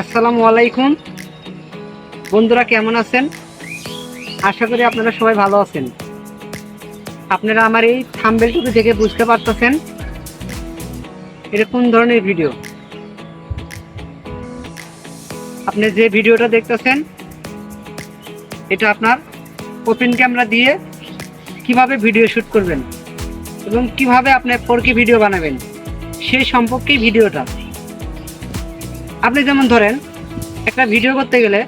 আসসালামু আলাইকুম। বন্ধুরা কেমন আছেন? আশা করি আপনারা সবাই ভালো আছেন। আপনারা আমার এই থাম্বেলটুকু দেখে বুঝতে পারতেছেন এটা কোন ধরনের ভিডিও। আপনি যে ভিডিওটা দেখতেছেন, এটা আপনার ওপেন ক্যামেরা দিয়ে কীভাবে ভিডিও শ্যুট করবেন এবং কীভাবে আপনি ফোরকে ভিডিও বানাবেন, সেই সম্পর্কেই ভিডিওটা। আপনি যেমন ধরেন, একটা ভিডিও করতে গেলে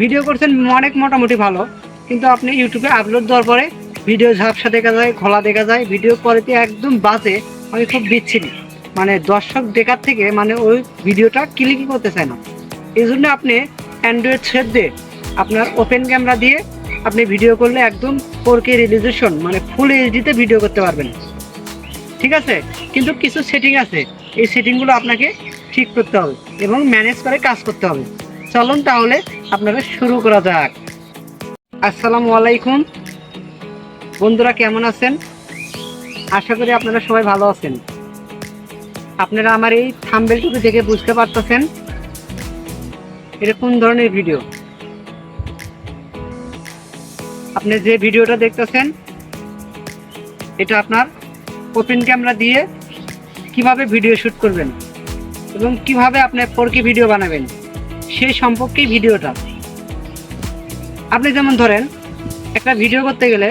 ভিডিও করছেন অনেক মোটামুটি ভালো, কিন্তু আপনি ইউটিউবে আপলোড দেওয়ার পরে ভিডিও ঝাপসা দেখা যায় খোলা দেখা যায় ভিডিও কোয়ালিটি একদম বাজে, আমি খুব বিচ্ছিরি। মানে দর্শক দেখার থেকে মানে ওই ভিডিওটা ক্লিকই করতে চায় না। এই জন্য আপনি অ্যান্ড্রয়েড সেট দিয়ে আপনার ওপেন ক্যামেরা দিয়ে আপনি ভিডিও করলে একদম ফোর কে রিলিজেশন মানে ফুল এইচডিতে ভিডিও করতে পারবেন। ঠিক আছে? কিন্তু কিছু সেটিং আছে। এই সেটিংগুলো আপনাকে ঠিক করতে হবে এবং ম্যানেজ করে কাজ করতে হবে। চলুন তাহলে আপনারা শুরু করা যাক। আসসালামু আলাইকুম। বন্ধুরা কেমন আছেন? আশা করি আপনারা সবাই ভালো আছেন। আপনারা আমার এই থাম্বেলটুকু দেখে বুঝতে পারতেছেন এটা কোন ধরনের ভিডিও আপনি যে ভিডিওটা দেখতেছেন, এটা আপনার ওপেন ক্যামেরা দিয়ে কীভাবে ভিডিও শ্যুট করবেন? এবং কীভাবে আপনি কে ভিডিও বানাবেন, সেই সম্পর্কেই ভিডিওটা। আপনি যেমন ধরেন, একটা ভিডিও করতে গেলে,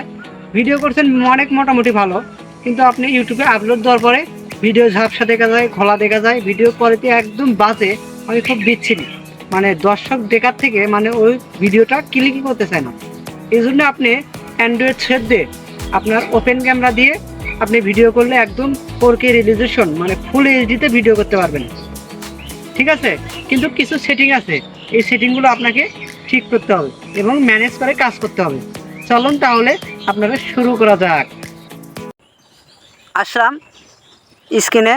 ভিডিও করছেন অনেক মোটামুটি ভালো, কিন্তু আপনি ইউটিউবে আপলোড দেওয়ার পরে ভিডিও ঝাপসা দেখা যায়, খোলা দেখা যায়, ভিডিও কোয়ালিটি একদম বাজে, আমি খুব বিচ্ছিরি। মানে দর্শক দেখার থেকে মানে ওই ভিডিওটা ক্লিকই করতে চায় না। এই জন্য আপনি অ্যান্ড্রয়েড সেট দিয়ে আপনার ওপেন ক্যামেরা দিয়ে আপনি ভিডিও করলে একদম ফোর কে রিলিজেশন মানে ফুল এইচডিতে ভিডিও করতে পারবেন। ঠিক আছে? কিন্তু কিছু সেটিং আছে। এই সেটিংগুলো আপনাকে ঠিক করতে হবে এবং ম্যানেজ করে কাজ করতে হবে। চলুন তাহলে আপনারা শুরু করা যাক। আসলাম স্ক্রিনে।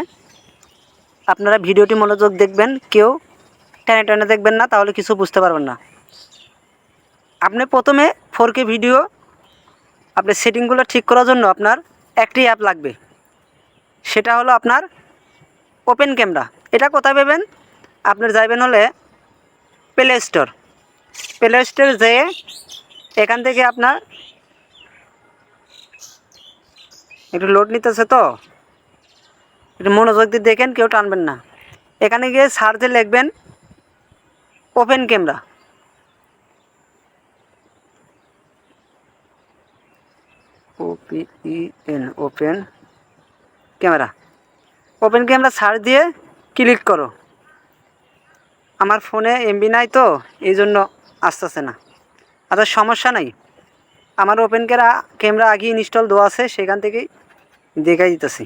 আপনারা ভিডিওটি মনোযোগ দেখবেন, কেউ টেনে টেনে দেখবেন না, তাহলে কিছু বুঝতে পারবেন না। আপনি প্রথমে ফোর কে ভিডিও আপনার সেটিংগুলো ঠিক করার জন্য আপনার একটি অ্যাপ লাগবে। সেটা হলো আপনার ওপেন ক্যামেরা এটা কোথায় পাবেন? আপনার যাইবেন হলে প্লে স্টোর প্লে স্টোর যেয়ে এখান থেকে আপনার একটু লোড নিতেছে তো, একটু মনোযোগ দিয়ে দেখেন, কেউ টানবেন না। এখানে গিয়ে সার্চে লিখবেন open camera O P E N open camera open camera search দিয়ে ক্লিক করো। আমার ফোনে এমবি নাই তো, এই জন্য আসতেছে না। আচ্ছা সমস্যা নাই। আমার ওপেন ক্যামেরা ক্যামেরা আগে ইনস্টল দেওয়া আছে, সেখান থেকেই দেখাই দিতেছি।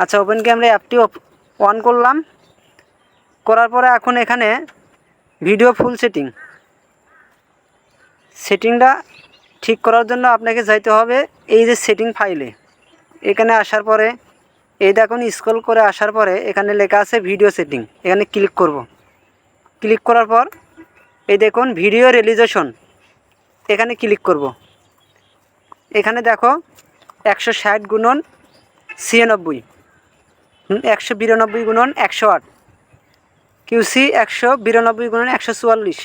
আচ্ছা ওপেন ক্যামেরা অ্যাপটি অন করলাম। করার পরে এখন এখানে ভিডিও ফুল সেটিং সেটিংটা ঠিক করার জন্য আপনাকে যাইতে হবে এই যে সেটিং ফাইলে এখানে আসার পরে, এই দেখুন স্ক্রল করে আসার পরে এখানে লেখা আছে ভিডিও সেটিং এখানে ক্লিক করব। ক্লিক করার পর, এই দেখুন, ভিডিও রিলিজেশন এখানে ক্লিক করব। এখানে দেখো, একশো ষাট গুণন ছিয়ানব্বই। একশো বিরানব্বই গুণন একশো আট। কিউসি একশো বিরানব্বই গুণন একশো চুয়াল্লিশ।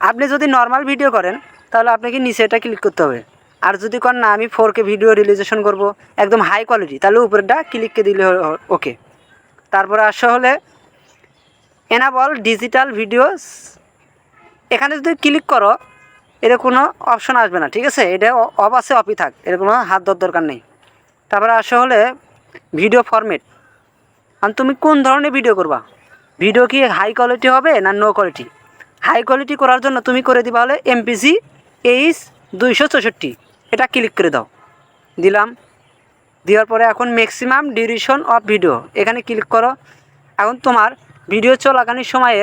আপনি যদি নর্মাল ভিডিও করেন, তাহলে আপনাকে নিচে এটা ক্লিক করতে হবে। আর যদি করেন, না, আমি ফোর কে ভিডিও রিলিজেশন করব, একদম হাই কোয়ালিটি তাহলে উপরেরটা ক্লিককে দিলে ওকে তারপরে আসা হলে এনাবল ডিজিটাল ভিডিওস এখানে যদি ক্লিক করো এর কোনো অপশন আসবে না, ঠিক আছে? এটা অফ আছে অফই থাক এর কোনো হাত ধর দরকার নেই। তারপরে আসা হলে ভিডিও ফরম্যাট আর তুমি কোন ধরনের ভিডিও করবা? ভিডিও কি হাই কোয়ালিটি হবে না নো কোয়ালিটি হাই কোয়ালিটি করার জন্য তুমি করে দিবা হলে এমপিসি এইচ দুইশো চৌষট্টি। এটা ক্লিক করে দাও। দিলাম। দেওয়ার পরে এখন ম্যাক্সিমাম ডিউরেশন অফ ভিডিও এখানে ক্লিক করো। এখন তোমার ভিডিও চলাকালীন সময়ে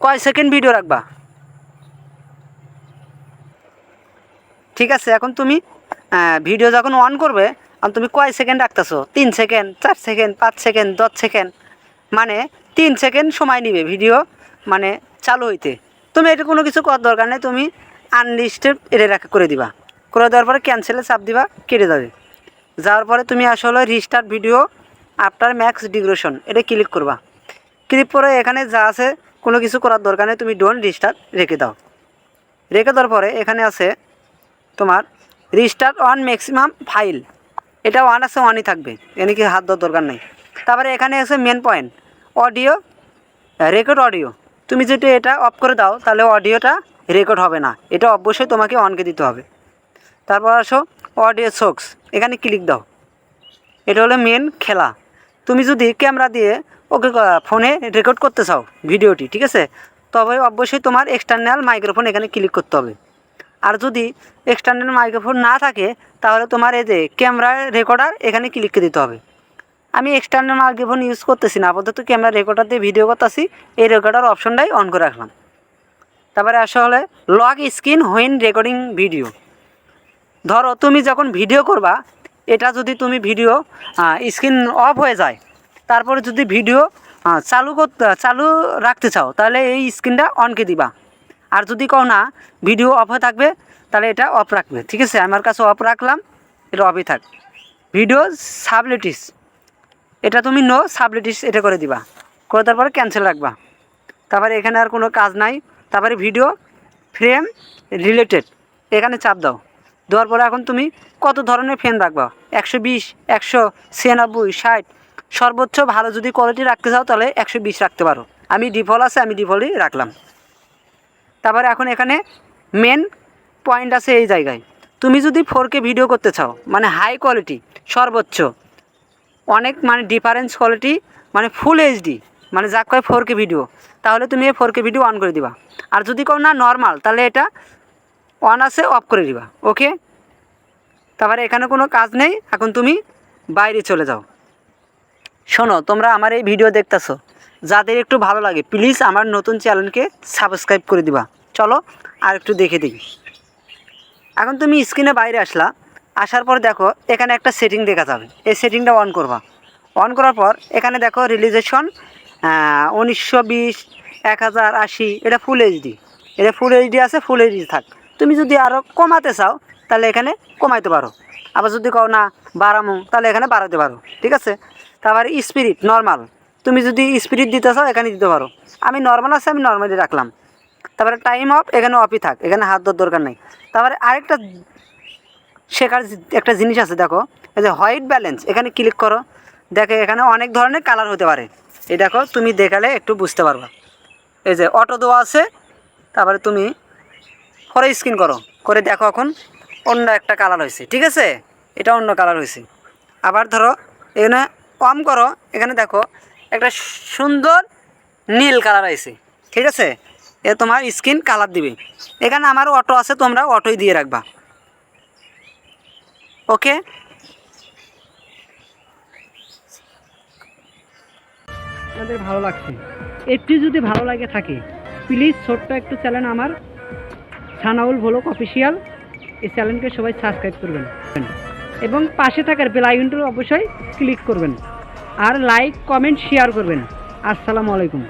কয় সেকেন্ড ভিডিও রাখবা? ঠিক আছে, এখন তুমি ভিডিও যখন অন করবে আর তুমি কয় সেকেন্ড রাখতেছো? তিন সেকেন্ড, চার সেকেন্ড, পাঁচ সেকেন্ড, দশ সেকেন্ড মানে তিন সেকেন্ড সময় নিবে ভিডিও মানে চালু হইতে। তুমি এটা কোনো কিছু করার দরকার নেই, তুমি আনলিস্টেড এটা রাখা করে দিবা। করে দেওয়ার পরে ক্যান্সেলে চাপ দিবা, কেটে যাবে। যাওয়ার পরে তুমি আসলে restart video after max digression এটা ক্লিক করবা। ক্লিক করে এখানে যা আছে, কোনো কিছু করার দরকার নেই, তুমি ডোন্ট রিস্টার্ট রেখে দাও। রেখে দেওয়ার পরে এখানে আছে তোমার রিস্টার্ট অন ম্যাক্সিমাম ফাইল এটা ওয়ান আছে ওয়ানই থাকবে। এখানে কি হাত দেওয়ার দরকার নেই। তারপরে এখানে আছে main point audio record audio তুমি যদি এটা অফ করে দাও, তাহলে অডিওটা রেকর্ড হবে না। এটা অবশ্যই তোমাকে অনকে দিতে হবে। তারপর আসো অডিও সোক্স এখানে ক্লিক দাও। এটা হলো মেন খেলা। তুমি যদি ক্যামেরা দিয়ে ওকে ফোনে রেকর্ড করতে চাও ভিডিওটি, ঠিক আছে? তবে অবশ্যই তোমার এক্সটার্নাল মাইক্রোফোন এখানে ক্লিক করতে হবে। আর যদি এক্সটার্নাল মাইক্রোফোন না থাকে, তাহলে তোমার এই যে ক্যামেরা রেকর্ডার এখানে ক্লিক দিতে হবে। আমি এক্সটার্নাল মাইক্রোফোন ইউজ করতেছি না, আপাতত ক্যামেরা রেকর্ডার দিয়ে ভিডিও করতেছি, এই রেকর্ডার অপশনটাই অন করে রাখলাম। তারপরে আসলে log screen when recording video ধরো তুমি যখন ভিডিও করবা, এটা যদি তুমি ভিডিও স্ক্রিন অফ হয়ে যায় তারপরে যদি ভিডিও চালু করতে চালু রাখতে চাও, তাহলে এই স্ক্রিনটা অনকে দিবা। আর যদি কও না ভিডিও অফ হয়ে থাকবে, তাহলে এটা অফ রাখবে। ঠিক আছে? আমার কাছে অফ রাখলাম, এটা অফই থাক। ভিডিও সাবলেটিস এটা তুমি নো সাবলেটিস এটা করে দিবা। করে তারপরে ক্যান্সেল রাখবা। তারপরে এখানে আর কোনো কাজ নাই। তারপরে ভিডিও ফ্রেম রিলেটেড এখানে চাপ দাও। দেওয়ার পরে এখন তুমি কত ধরনের ফ্রেম রাখবা? একশো বিশ, একশো ছিয়ানব্বই, ষাট সর্বোচ্চ ভালো যদি কোয়ালিটি রাখতে চাও তাহলে একশো বিশ রাখতে পারো। আমি ডিফল্ট আছে, আমি ডিফল্টই রাখলাম। তারপরে এখন এখানে মেন পয়েন্ট আছে এই জায়গায়। তুমি যদি ফোর কে ভিডিও করতে চাও মানে হাই কোয়ালিটি সর্বোচ্চ, অনেক মানে ডিফারেন্স কোয়ালিটি মানে ফুল এইচডি মানে যা কয় ফোর কে ভিডিও তাহলে তুমি এই ফোর কে ভিডিও অন করে দিবা। আর যদি কও না নর্মাল তাহলে এটা অন আছে অফ করে দিবা। ওকে তারপরে এখানে কোনো কাজ নেই, এখন তুমি বাইরে চলে যাও। শোনো, তোমরা আমার এই ভিডিও দেখতেছো। যাদের একটু ভালো লাগে প্লিজ আমার নতুন চ্যানেলকে সাবস্ক্রাইব করে দিবা। চলো, আর একটু দেখে দিই এখন তুমি স্ক্রিনে বাইরে আসলা, আসার পর দেখো, এখানে একটা সেটিং দেখা যাবে। এই সেটিংটা অন করবা। অন করার পর এখানে দেখো রিলিজেশন উনিশশো বিশ, এক হাজার আশি, এটা ফুল এইচডি এটা ফুল এইচডি আছে ফুল এইচডি থাক। তুমি যদি আরও কমাতে চাও, তাহলে এখানে কমাইতে পারো। আবার যদি কও না, বাড়ামো, তাহলে এখানে বাড়াতে পারো। ঠিক আছে? তারপরে স্পিরিট নর্মাল তুমি যদি স্পিরিট দিতে চাও, এখানে দিতে পারো। আমি নর্মাল আছে, আমি নর্মালি রাখলাম। তারপরে টাইম অফ এখানে অফই থাক। এখানে হাত দেওয়ার দরকার নেই। তারপরে আরেকটা শেখার একটা জিনিস আছে, দেখো। এই যে হোয়াইট ব্যালেন্স এখানে ক্লিক করো। দেখো, এখানে অনেক ধরনের কালার হতে পারে। এই দেখো, তুমি দেখালে একটু বুঝতে পারবা। এই যে অটো দেওয়া আছে তারপরে তুমি ফরে স্ক্রিন করো। করে দেখো এখন অন্য একটা কালার হয়েছে, ঠিক আছে? এটা অন্য কালার হয়েছে। আবার ধরো, এখানে কম করো, এখানে দেখো, একটা সুন্দর নীল কালার আছে ঠিক আছে? এ তোমার স্কিন কালার দিবে। এখানে আমার অটো আছে, তোমরা অটোই দিয়ে রাখবা। ওকে? আমাদের ভালো লাগছে? একটু যদি ভালো লাগে থাকে প্লিজ ছোট্ট একটু চ্যানেল আমার, সানাউল ভোলক অফিসিয়াল এই চ্যানেলকে সবাই সাবস্ক্রাইব করবেন। এবং পাশে থাকার বেল অবশ্যই ক্লিক করবেন। আর লাইক কমেন্ট শেয়ার করবেন। আসসালামু আলাইকুম।